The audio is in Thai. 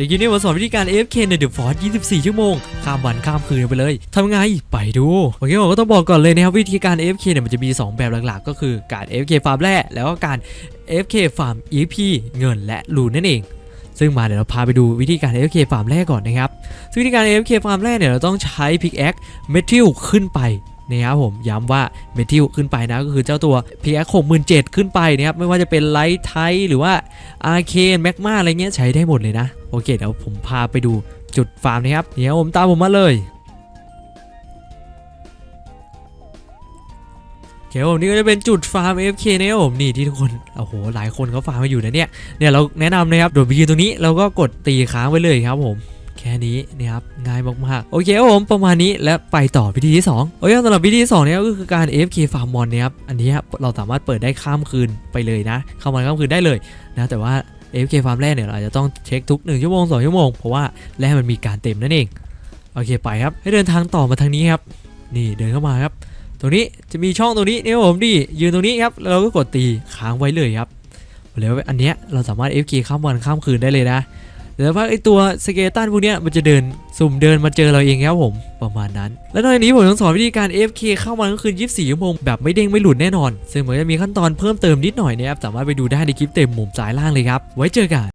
เดี๋ยวคลิปนี้ผมสอนวิธีการ AFK ใน The Force 24 ชั่วโมง ข้ามวันข้ามคืนไปเลยทำไง ไปดูโอเคผมก็ต้องบอกก่อนเลยนะครับวิธีการ AFK เนี่ยมันจะมี 2 แบบหลักๆ ก็คือการ AFK ฟาร์มแร่แล้วก็การ AFK ฟาร์ม EP เงินและลูนนั่นเอง ซึ่งมาเดี๋ยวเราพาไปดูวิธีการ AFK ฟาร์มแร่ก่อนนะครับซึ่งวิธีการ AFK ฟาร์มแร่เนี่ยเราต้องใช้พิกแอคเมทิลขึ้นไป นะครับผมย้ำว่าเมทิลขึ้นไปนะก็คือเจ้าตัวพิกแอค67,000ขึ้นไปนะครับไม่ว่าจะเป็นไลท์ไทหรือว่าอาร์เคนแมกมาอะไรเงี้ยใช้ได้หมดเลยนะ โอเคเดี๋ยวผมพาไปดูจุดฟาร์มนะครับเดี๋ยวผมตามผมมาเลยโอเคผมนี่ก็จะเป็นจุดฟาร์ม FK นะครับผมนี่ที่ทุกคนโอ้โหหลายคนเขาฟาร์มมาอยู่นะเนี่ยเนี่ยเราแนะนำนะครับโดดไปยืนตรงนี้เราก็กดตีค้างไว้เลยครับผม แค่นี้นะครับง่ายมากๆโอเคครับผมประมาณนี้และไปต่อวิธีที่ 2 โอเคสำหรับวิธีที่2เนี่ยก็คือการ AFK ฟาร์มมอนนะครับอันนี้เราสามารถเปิดได้ข้ามคืนไปเลยนะเข้ามาข้ามคืนได้เลยนะแต่ว่า AFK ฟาร์มแรกเนี่ยเราอาจจะต้องเช็คทุก 1 ชั่วโมง 2 ชั่วโมง เพราะว่าแร่มันมีการเต็มนั่นเองโอเคไปครับให้เดินทางต่อมาทางนี้ครับนี่เดินเข้ามาครับตรงนี้จะมีช่องตรงนี้เนี่ยผมดิยืนตรงนี้ครับเราก็กดตีค้างไว้เลยครับแล้วอันเนี้ยเราสามารถ F K ข้ามวันข้ามคืนได้เลยนะ แล้วว่าไอตัวสเกตันพวกเนี้ยมันจะเดินสุ่มเดินมาเจอเราเองครับผมประมาณนั้น และนอกจากนี้ผมต้องสอนวิธีการ AFK เข้ามันก็คือ 24ชั่วโมงแบบไม่เด้งไม่หลุดแน่นอน ซึ่งเหมือนจะมีขั้นตอนเพิ่มเติมนิดหน่อยนะครับสามารถไปดูได้ในคลิปเต็มมุมซ้ายล่างเลยครับไว้เจอกัน